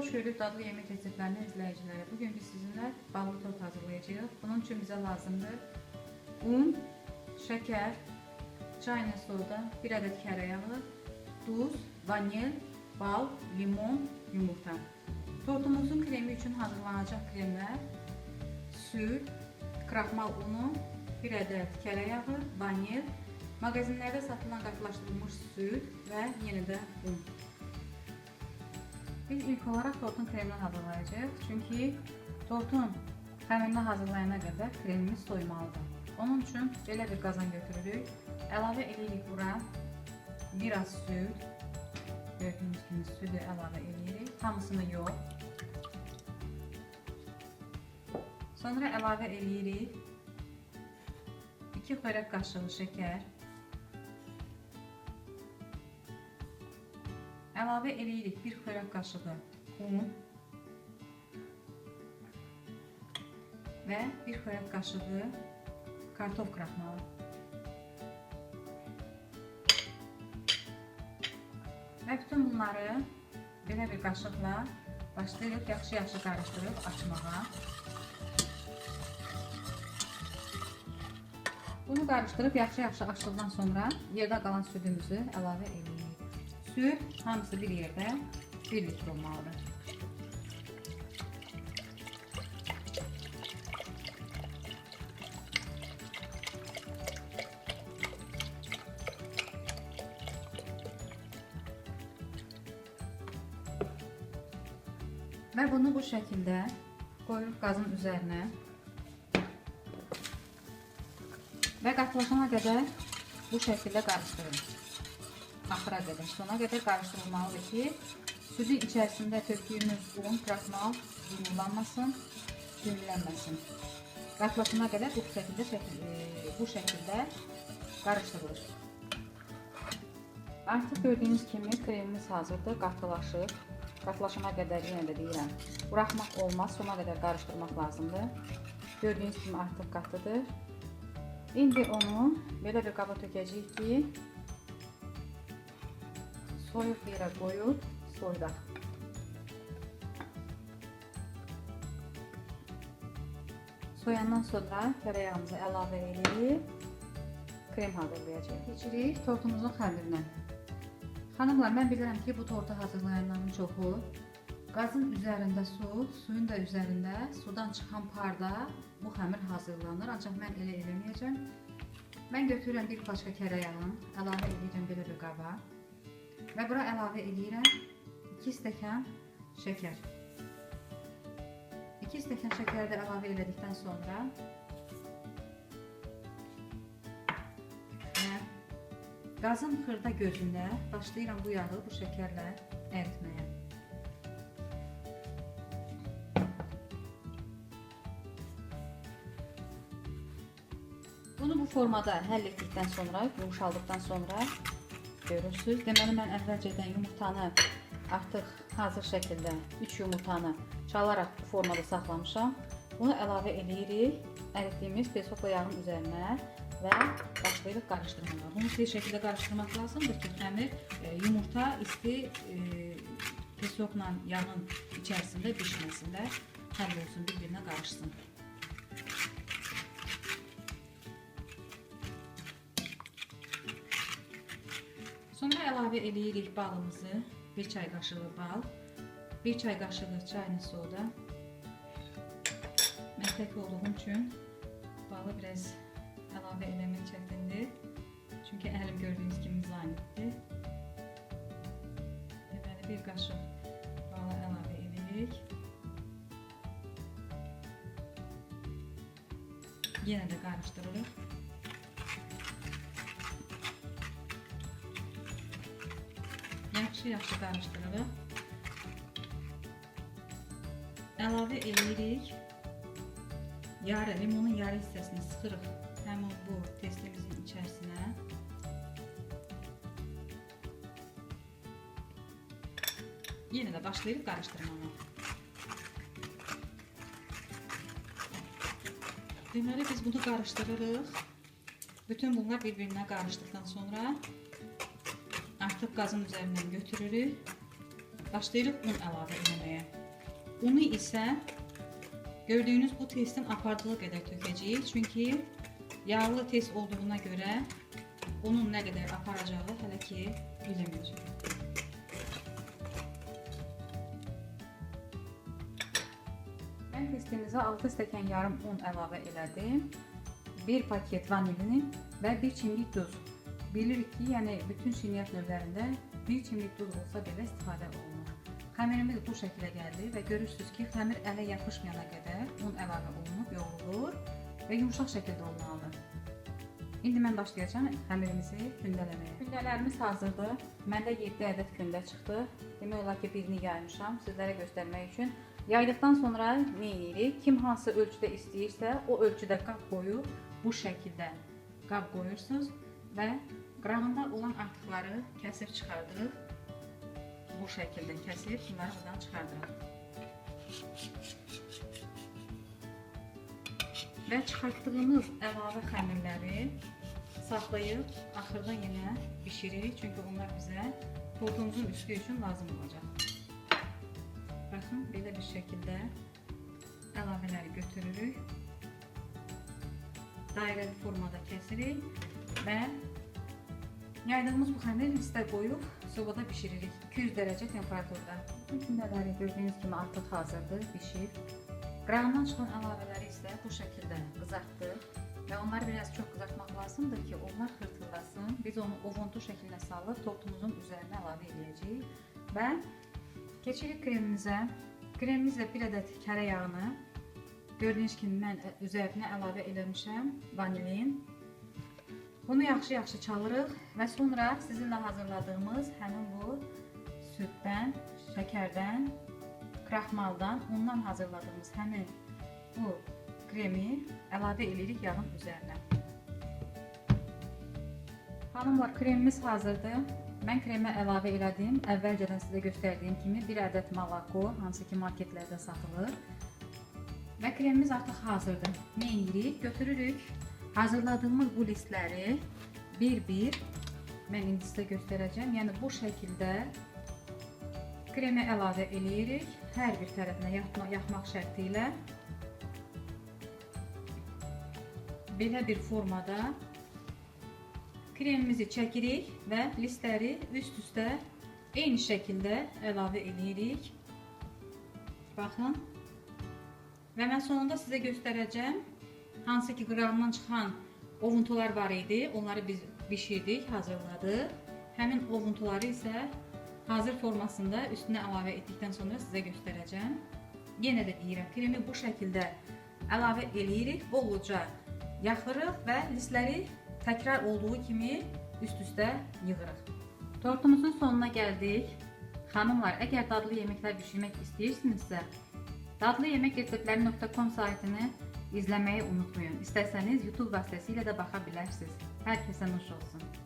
Hoş gördük dadlı yemek reseptlerini izleyicileri. Bugün biz sizinle ballı tort hazırlayacağız. Bunun için bize lazımdır un, şeker, çayına soda, bir adet tereyağı, tuz, vanil, bal, limon, yumurta. Tortumuzun kremi için hazırlanacak kremler süt, kraxmal unu, bir adet tereyağı, vanil, magazinlerde satılan katılaştırılmış süt ve yeni de un. Biz ilk olarak tortun kremini hazırlayacağız. Çünkü tortun xəmirini hazırlayana qədər kremimiz soymalıdır. Onun üçün belə bir qazan götürürük. Əlavə edirik bura biraz süt. Gördüyünüz kimi sütü əlavə edirik. Hamısını yox. Sonra əlavə edirik 2 xörək qaşığı şəkər. Əlavə edirik 1 xörək qaşığı un və 1 xörək qaşığı kartof kraxmalı. Və bütün bunları belə bir qaşıqla başlayırıq yaxşı-yaxşı qarışdırıb açmağa. Bunu qarışdırıb yaxşı-yaxşı açdıqdan sonra yerdə qalan südümüzü əlavə edirik. Süt hamısı bir yerdə 1 litr olmalıdır. Və bunu bu şəkildə qoyuruq qazın üzərinə. Və qatılaşana qədər bu şəkildə qarışdırırıq. Axıra qədər, sona qədər qarışdırılmalıdır ki, südün içərisində tökdüyümüz un, kraxmal yumurlanmasın, düyünlənməsin. Qatılaşana qədər bu şəkildə, şəkil, e, bu şəkildə qarışdırılır. Artıq gördüyünüz kimi kremimiz hazırdır, qatılaşır. Qatılaşana qədər yenə də deyirəm, buraxmaq olmaz, sona qədər qarışdırmaq lazımdır. Gördüyünüz kimi artıq qatıdır. İndi onu belə bir qaba tökəcəyik ki, soyuq yerə qoyub soyudaq. Soyandan sonra tereyağımızı əlavə edib krem hazırlayacağıq. Keçirik tortumuzun xəmirinə. Xanımlar, mən bilirəm ki, bu tortu hazırlayanların çoxu qazın üzərində su, suyun da üzərində sudan çıxan parda bu xəmir hazırlanır. Ancaq mən elə eləməyəcəm. Mən götürürəm bir paşka tereyağını, əlavə edirəm belə bir qaba və bura əlavə edirəm 2 stəkan şəkər. 2 stəkan şəkəri də əlavə elədikdən sonra və qazın xırda gözündə başlayıram bu yağı bu şəkərlə əritməyə. Bunu bu formada həll etdikdən sonra, yumuşaldıqdan sonra görürsüz. Deməli mən əvvəlcədən yumurtanı artıq hazır şəkildə 3 yumurtanı çalaraq bu formada saxlamışam. Bunu əlavə edirik əritdiyimiz pesokla yağın üzərinə və başlayırıq qarışdırmağa. Bunu bir şəkildə qarışdırmaq lazımdır ki, xəmir e, yumurta isti e, pesokla yağın içərisində bişməsində həll olsun, bir-birinə qarışsın. Sonra əlavə edirik balımızı. 1 çay qaşığı bal, 1 çay qaşığı çayını soda. Mən tək olduğum üçün balı biraz əlavə eləmək çətindir. Çünki əlim gördüyünüz kimi zanitdir. Deməli bir qaşıq balı əlavə edirik. Yenə də qarışdırırıq. Yaxşı-yaxşı qarışdırırıq. Əlavə edirik. Yarı, limonun yarı hissəsini sıxırıq həmin bu testimizin içərisinə. Yenə də başlayırıq qarışdırmağa. Deməli biz bunu qarışdırırıq. Bütün bunlar bir-birinə qarışdıqdan sonra artıq qazın üzərindən götürürük. Başlayırıq un əlavə etməyə. Unu isə gördüyünüz bu testin apardığı qədər tökəcəyik. Çünki yağlı test olduğuna görə unun nə qədər aparacağı hələ ki bilinmir. Mən testimizə 6 stəkan yarım un əlavə elədim. 1 paket vanilin və 1 çimdik duz. Bilirik ki, yəni bütün şirniyyat növlərində 1 çimdik duz olsa belə istifadə olunur. Xəmirimiz bu şəkildə gəldi və görürsüz ki, xəmir ələ yapışmayana qədər un əlavə olunub, yoğrulur və yumşaq şəkildə olmalıdır. İndi mən başlayacağam xəmirimizi gündələməyə. Gündələrimiz hazırdır. Məndə 7 ədəd gündə çıxdı. Demək olar ki, birini yaymışam sizlərə göstərmək üçün. Yaydıqdan sonra nə edirik? Kim hansı ölçüdə istəyirsə, o ölçüdə qab qoyub bu şəkildə qab qoyursunuz və qırağında olan artıqları kəsib çıxardırıq. Bu şəkildə kəsib bunları buradan çıxardırıq. Və çıxartdığımız əlavə xəmirləri saxlayıb axırda yenə bişiririk. Çünki onlar bizə tortumuzun üstü üçün lazım olacaq. Baxın, belə bir şəkildə əlavələri götürürük. Dairəli formada kəsirik və yaydığımız bu xəmiri listə qoyub sobada bişiririk. 200 dərəcə temperaturda. Bu gündələri gördüyünüz kimi artıq hazırdır, bişir. Qırağından çıxan əlavələri isə bu şəkildə qızartdıq və onları biraz çox qızartmaq lazımdır ki, onlar xırtıldasın. Biz onu ovuntu şəklinə salıb tortumuzun üzərinə əlavə edəcəyik və keçirik kremimizə. Kremimizlə bir ədəd kərə yağını gördüyünüz kimi mən üzərinə əlavə eləmişəm vanilin. Bunu yaxşı-yaxşı çalırıq və sonra sizinlə hazırladığımız həmin bu süddən, şəkərdən, kraxmaldan, undan hazırladığımız həmin bu kremi əlavə edirik yağın üzərinə. Hanımlar, kremimiz hazırdır. Mən kremə əlavə elədim. Əvvəlcədən sizə göstərdiyim kimi bir ədəd malako, hansı ki marketlərdə satılır. Və kremimiz artıq hazırdır. Nə edirik? Götürürük. Hazırladığımız bu listləri bir-bir mən indi sizə göstərəcəm. Yəni bu şəkildə kremə əlavə eləyirik. Hər bir tərəfinə yaxma, yaxmaq şərti ilə bir formada kremimizi çəkirik və listləri üst-üstə eyni şəkildə əlavə eləyirik. Baxın. Və mən sonunda sizə göstərəcəm hansı ki qırağından çıxan ovuntular var idi. Onları biz bişirdik, hazırladıq. Həmin ovuntuları isə hazır formasında üstünə əlavə etdikdən sonra sizə göstərəcəm. Yenə də deyirəm, kremi bu şəkildə əlavə eləyirik, bolluca yaxırıq və listləri təkrar olduğu kimi üst-üstə yığırıq. Tortumuzun sonuna gəldik. Xanımlar, əgər dadlı yeməklər bişirmək istəyirsinizsə, dadlıyemək.com saytını izləməyi unutmayın. İstəsəniz YouTube baxa bilərsiniz. Hər kəsə nuş olsun.